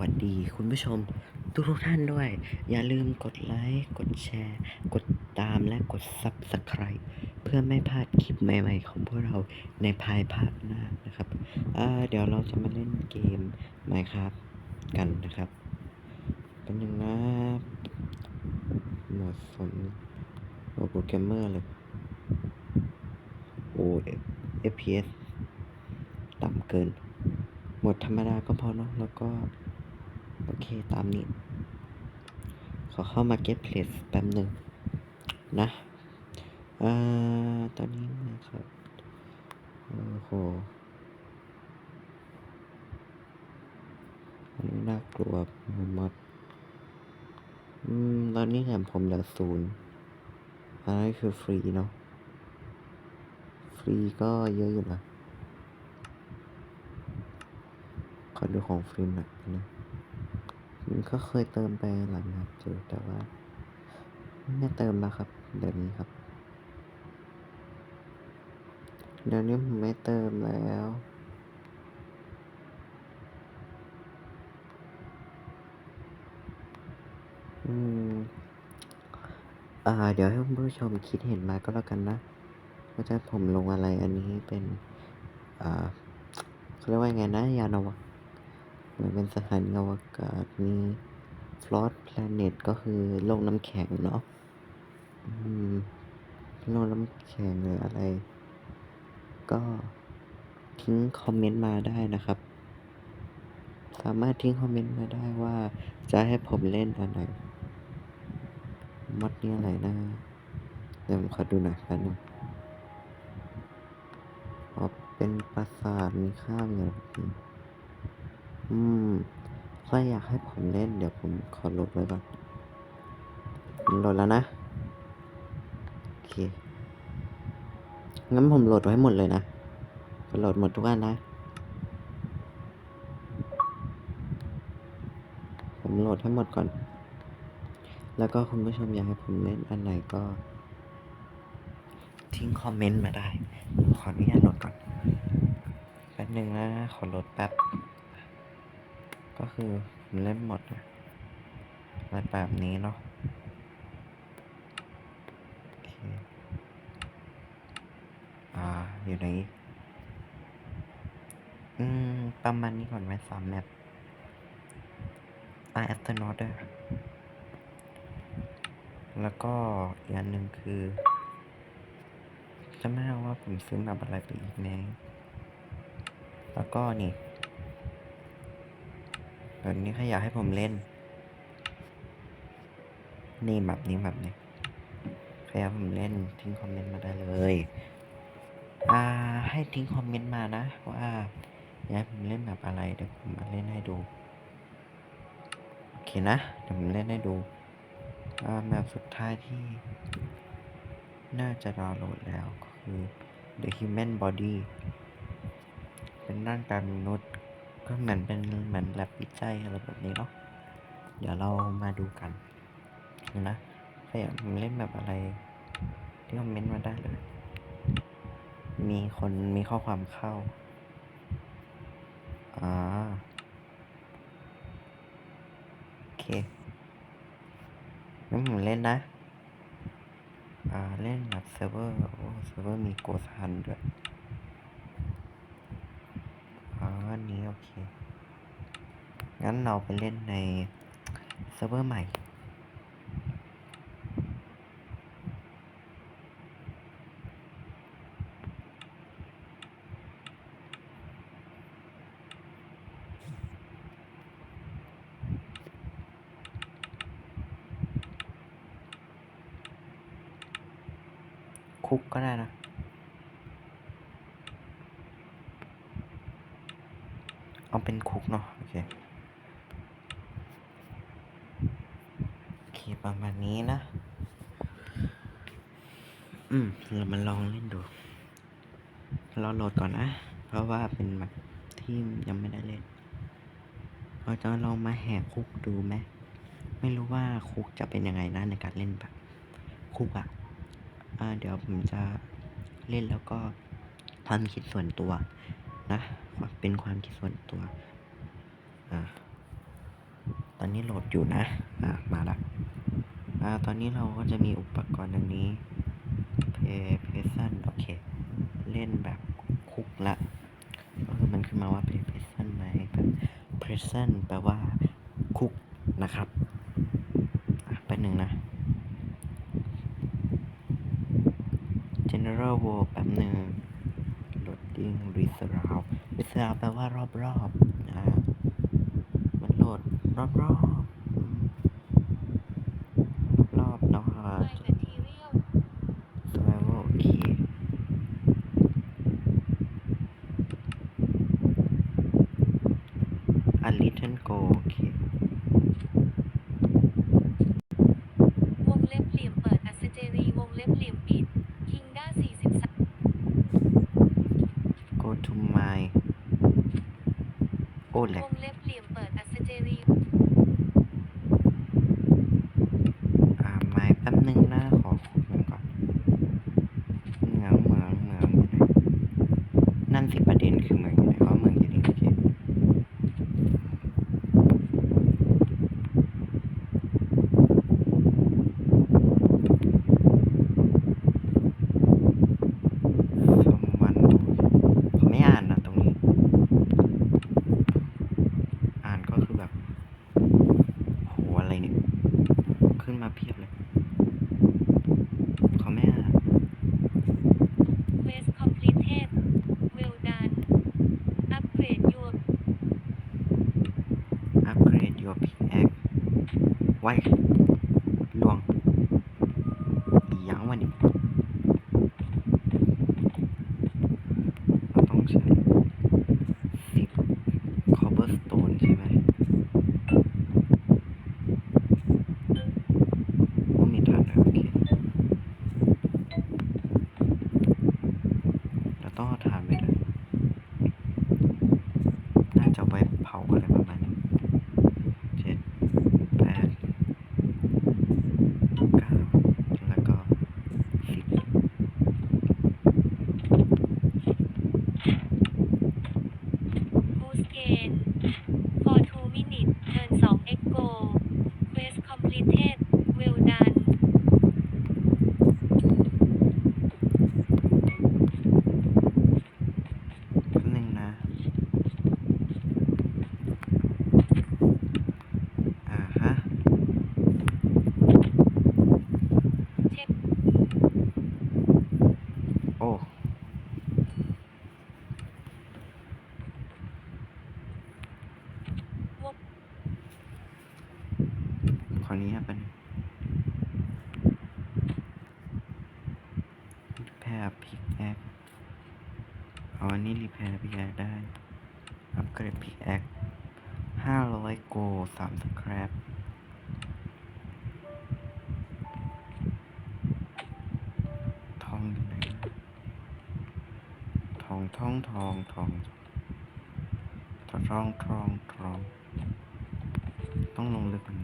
วัสดีคุณผู้ชมทุกทุกท่านด้วย อย่าลืมกดไลค์กดแชร์ กดตามและกด Subscribe เพื่อไม่พลาดคลิปใหม่ๆ ของพวกเราในภายภาคหน้านะครับอ่าเดี๋ยวเราจะมาเล่นเกม Minecraft กันนะครับ เป็นหนึ่งนะหมดสนโอโปรแกรมเมอร์เลยโอ้ FPS ต่ำเกิน หมดธรรมดาก็พอเนาะแล้วก็ โอเคตามนี้ ขอเข้ามาเก็ตเพลสแป๊บหนึ่งนะเอ่อตอนนี้นะครับโอ้โหอันนี้น่ากลัวมากอืมตอนนี้แถมผมเหลือศูนย์อันนี้คือฟรีเนาะฟรีก็เยอะอยู่นะขอดูของฟรีหน่อยนะ ก็เคยเติมไปหลังนะจูแต่ว่า ไม่เติมแล้วครับ เดี๋ยวนี้ครับ เดี๋ยวนี้ผมไม่เติมแล้วอืมอ่า เดี๋ยวให้คุณผู้ชมคิดเห็นมาก็แล้วกันนะว่าจะผมลงอะไรอันนี้เป็น อ่าเขาเรียกว่าไงนะ ยานอวกาศ เหมือนเป็นสถานีอวกาศมีฟลอตแพลเน็ตก็คือโลกน้ำแข็งเนาะโลกน้ำแข็งหรืออะไร ก็ทิ้งคอมเมนต์มาได้นะครับ สามารถทิ้งคอมเมนต์มาได้ว่าจะให้ผมเล่นอันไหนมดนี่อะไรนะเดี๋ยวผมขอดูหน่อยแป๊บนึงอ๋อเป็นปราสาทมีข้าวอย่างนี้ อืมถ้าอยากให้ผมเล่น เดี๋ยวผมขอลดไว้ก่อนโหลดแล้วนะ โอเค งั้นผมโหลดไว้หมดเลยนะโหลดหมดทุกอันนะ ผมโหลดให้หมดก่อน แล้วก็คุณผู้ชมอยากให้ผมเล่นอันไหนก็ ทิ้งคอมเมนต์มาได้ ขออนุญาตโหลดก่อน แป๊บหนึ่งนะ ขอโหลดแป๊บ ก็คือเล่นหมดนะอะไรแบบนี้เนาะอ่า อยู่ไหนอืม ประมาณนี้ก่อนไหมสามแมปอ่าแอสเตอร์นอตด้วยแล้วก็อีกอันหนึ่งคือจะไม่รู้ว่าผมซื้อแบบอะไรไปอีกแน่แล้วก็นี่ แบบนี้เขาอยากให้ผมเล่น นี่แบบนี้แบบนี้ใครอยากให้ผมเล่นทิ้งคอมเมนต์มาได้เลยอ่าให้ทิ้งคอมเมนต์มานะว่าอยากให้ผมเล่นแบบอะไรเดี๋ยวผมมาเล่นให้ดูโอเคนะเดี๋ยวผมเล่นให้ดูอ่าแบบสุดท้ายที่ น่าจะดาวน์โหลดแล้วก็คือ The Human Body เป็นร่างกายมนุษย์ ก็เหมือนเป็นเหมือนแลบวิจัยอะไรแบบนี้เนาะเดี๋ยวเรามาดูกันนะถ้าอยากเล่นแบบอะไรที่คอมเมนต์มาได้เลย มีคนมีข้อความเข้าอ่าโอเคงั้นผมเล่นนะอ่าเล่นแบบเซิร์ฟเวอร์โอ้เซิร์ฟเวอร์มีโกซันด้วยอ๋ออันนี้ โอเค งั้นเราไปเล่นในเซิร์ฟเวอร์ใหม่ คุกก็ได้นะ เป็นคุกเนาะโอเคโอเคประมาณนี้นะ อืมเรามาลองเล่นดูเราโหลดก่อนนะ เพราะว่าเป็นแบบที่ยังไม่ได้เล่นเราจะลองมาแหกคุกดูไหมไม่รู้ว่าคุกจะเป็นยังไงนะในการเล่นแบบคุกอะอ่าเดี๋ยวผมจะเล่นแล้วก็ความคิดส่วนตัว นะเป็นความคิดส่วนตัวอ่าอนนี้โหลดอยู่นะอะมาละอ่าตอนนี้เราก็จะมีอุปกรณ์ดังนี้เพเพสันโอเค เล่นแบบคุกละก็คือมันขึ้นมาว่าเพเพสันไหมแบบเพสันแปลว่าคุกนะครับอะแป๊บหนึ่งนะ general world แป๊บหนึ่ง รีสราวรีสราวแปลว่ารอบๆนะมันโหลดรอบๆ 外人。 ว่านี้ครับแพร์พิกแอคเอาอันนี้รีแพร์พิกแอคได้ อัพเกรดพิกแอคห้าร้อยโกสามสครับทองอยู่ไหนทองทองทองทองทองทองทอง ต้องลงลึกกว่านี้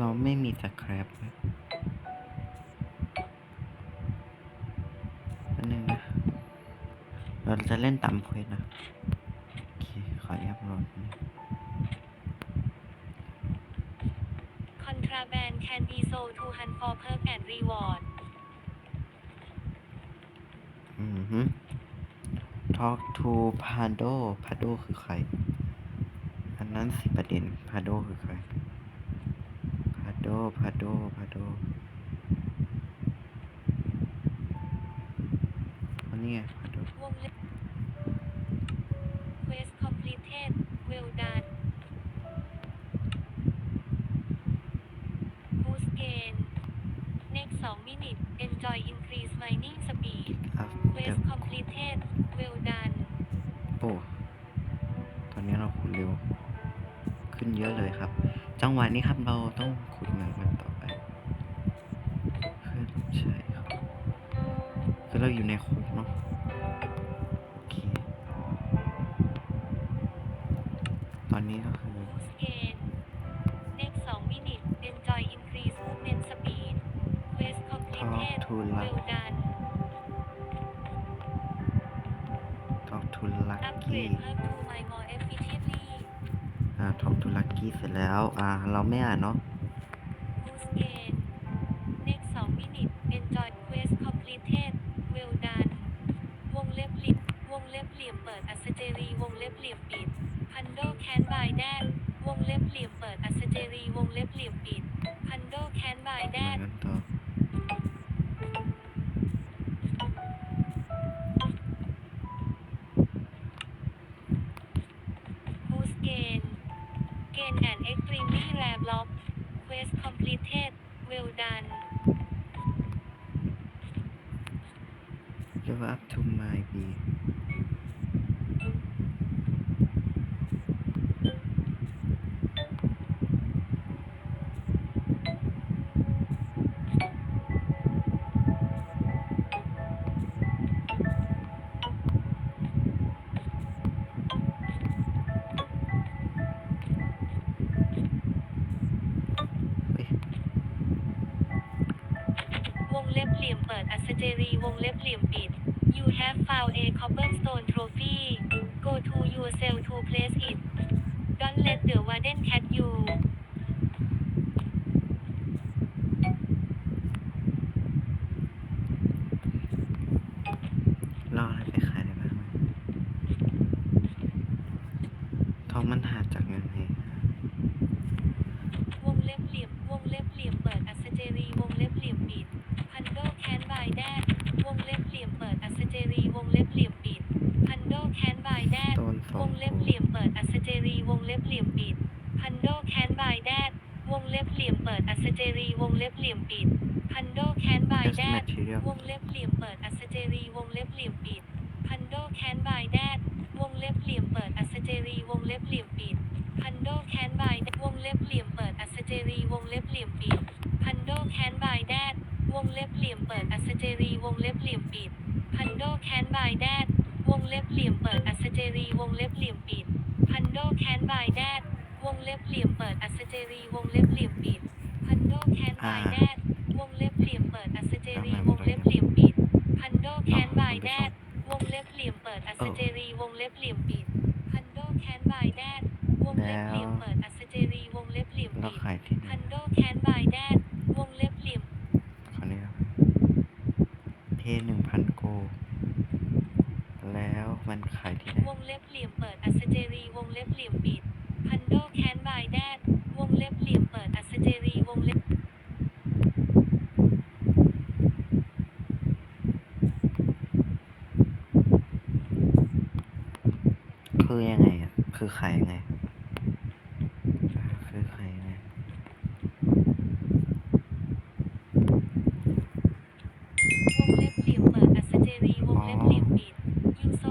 เราไม่มีสครับนะอันนึงนะ เราจะเล่นตามเควสนะโอเคขออนุญาตรอนิดนึง contraband can be sold to hunt for perk and reward อือฮึ talk to Pado Pado คือใคร อันนั้นสิประเด็น Pado คือใคร Pado Pado Pado อันนี้ไง Pado วงเล็บ quest completed well done boost gain next 2 minutes enjoy increase mining speed after quest completed well done โอ้ตอนนี้เราขุดเร็ว ขึ้นเยอะเลยครับ จังหวะนี้ครับเราต้อง เราอยู่ในคุกเนาะโอเค ตอนนี้ก็คือ boost gain next 2 minutes enjoy increase movement Completed to Well done talk to Upgrade lucky เพิ่ม to my more efficiently อ่า talk to lucky เสร็จแล้ว อ่า เราไม่อ่านเนาะ เหลี่ยมเปิดอัสเจรีวงเล็บเหลี่ยมปิด พันโดแคนบายแดนวงเล็บเหลี่ยมเปิดอัสเจรีวงเล็บเหลี่ยมปิด พันโดแคนบายแดน รีวงเล็บเหลี่ยมปิด You have found a cobblestone trophy Go to your cell to place it Don't let the warden catch you ราอะไรไปขายได้บ้างทองมันหาจาก วงเล็บเหลี่ยมเปิดอัสเจรีวงเล็บเหลี่ยมปิดพันโดแคนบายแดดวงเล็บเหลี่ยมเปิดอัสเจรีวงเล็บเหลี่ยมปิดพันโดแคนบายแดดวงเล็บเหลี่ยมเปิดอัสเจรีวงเล็บเหลี่ยมปิดพันโดแคนบายแดดวงเล็บเหลี่ยมเปิดอัสเจรีวงเล็บเหลี่ยมปิดพันโดแคนบายแดดวงเล็บเหลี่ยมเปิดอัสเจรีวงเล็บเหลี่ยมปิดพันโดแคนบายแดดวงเล็บเหลี่ยมเปิดอัสเจรีวงเล็บเหลี่ยมปิดพันโดแคนบายแดด เล็บเหลี่ยมเราปิดขายที่ไหนพันโดแคนบายแดดวงเล็บเหลี่ยมขอเนี่ยเพหนึ่งพันโก แล้วมันขายที่ไหนวงเล็บเหลี่ยมเปิดอัสเจรีวงเล็บเหลี่ยมปิดพันโดแคนบายแดดวงเล็บเหลี่ยมเปิดอัสเจรีวงเล็บคือยังไงอะ คือขายยังไงอ่าคือขายยังไง วงเล็บเหลี่ยมเปิดอัสเจรีวงเล็บเหลี่ยมปิด ยูโซ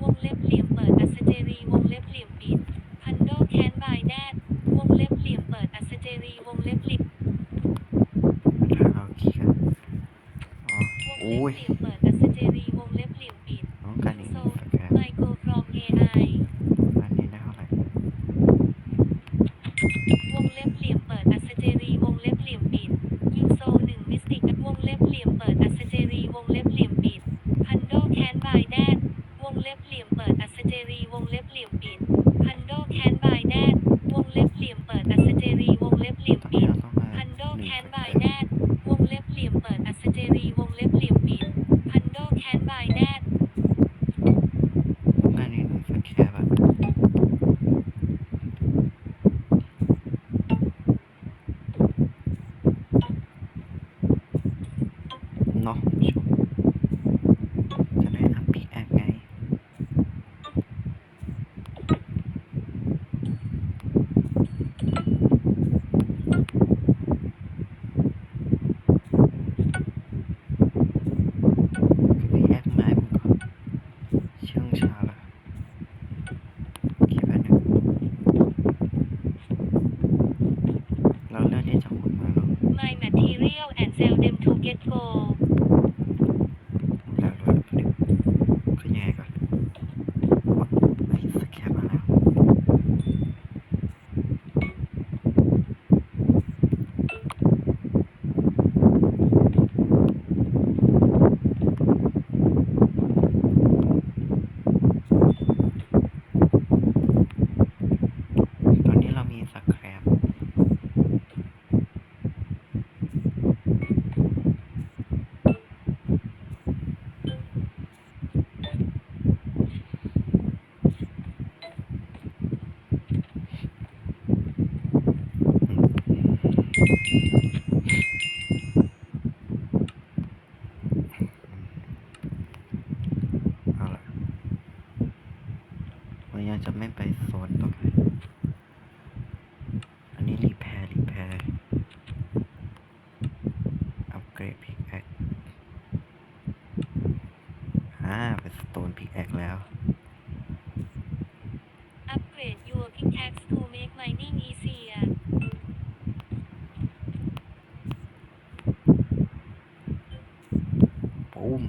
วงเล็บเหลี่ยมเปิดอัสเจรีวงเล็บเหลี่ยมปิด พันโดแคนบายแดดวงเล็บเหลี่ยมเปิดอัสเจรีวงเล็บเหลี่ยม ถ้าเราขี้กันอ๋อ วง โโตนพิกแอคแล้ว Upgrade your pickaxe to make mining easier ปุ้ม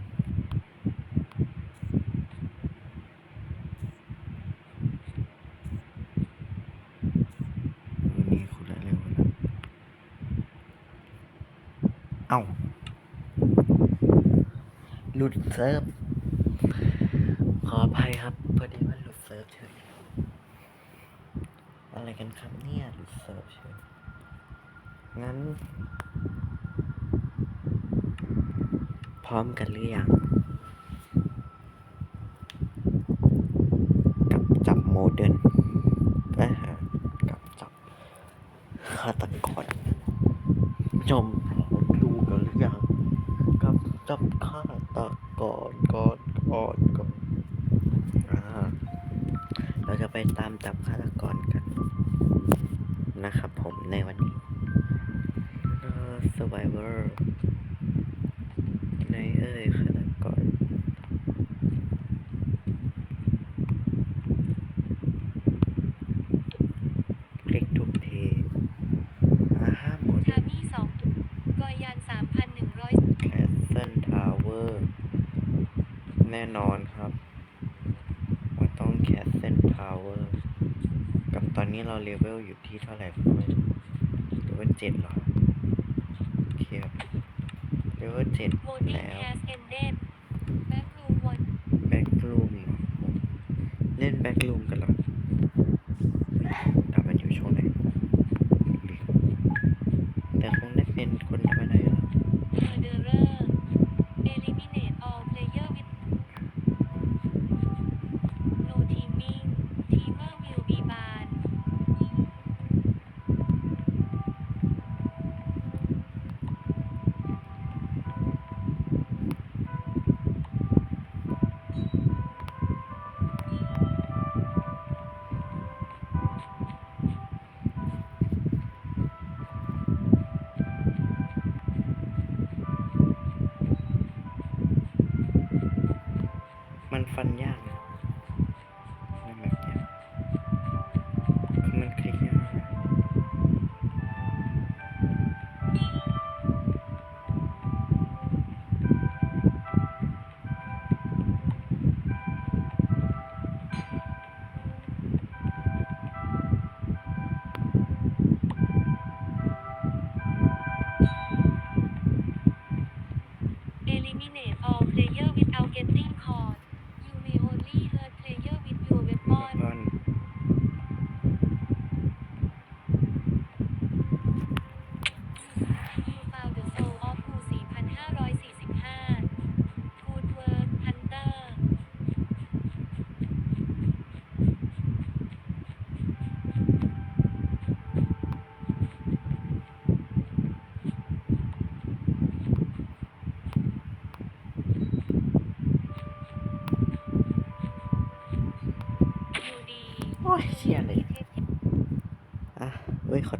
วันนี้คุณละเร็วนะเอ้าหลุดเซิร์ฟข ออภัยครับ พอดีว่าหลุดเซิร์ฟเฉยอะไรกันครับเนี่ยหลุดเซิร์ฟเฉยงั้น พร้อมกันหรือยัง กับจับโมเดิร์นนะฮะกับจับฆาตกรจมพร้อมดูกันหรือยัง กับจับฆาตกรก่อนก่อนก่อนอ่าเราจะไปตามจับ ฆาตกรกันนะครับผมในวันนี้ Uh, Survivor ในเอ่ยฆาตกรคลิกทุกทีอาห้าหมด ชามี่2กอยัน3,100แคสเซิลทาวเวอร์แน่นอนครับว่าต้องแคสเซิลทาวเวอร์กับตอ นี้เราเลเวลอยู่ที่เท่าไหร่ก็ไม่รู้เลเวลเจ็ดเหรอโอเคครับเลเวลเจ็ดแล้ว ฟันยาก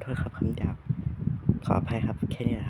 พื่อขับคำหยาบขออภัยครับแค่นี้นะครับ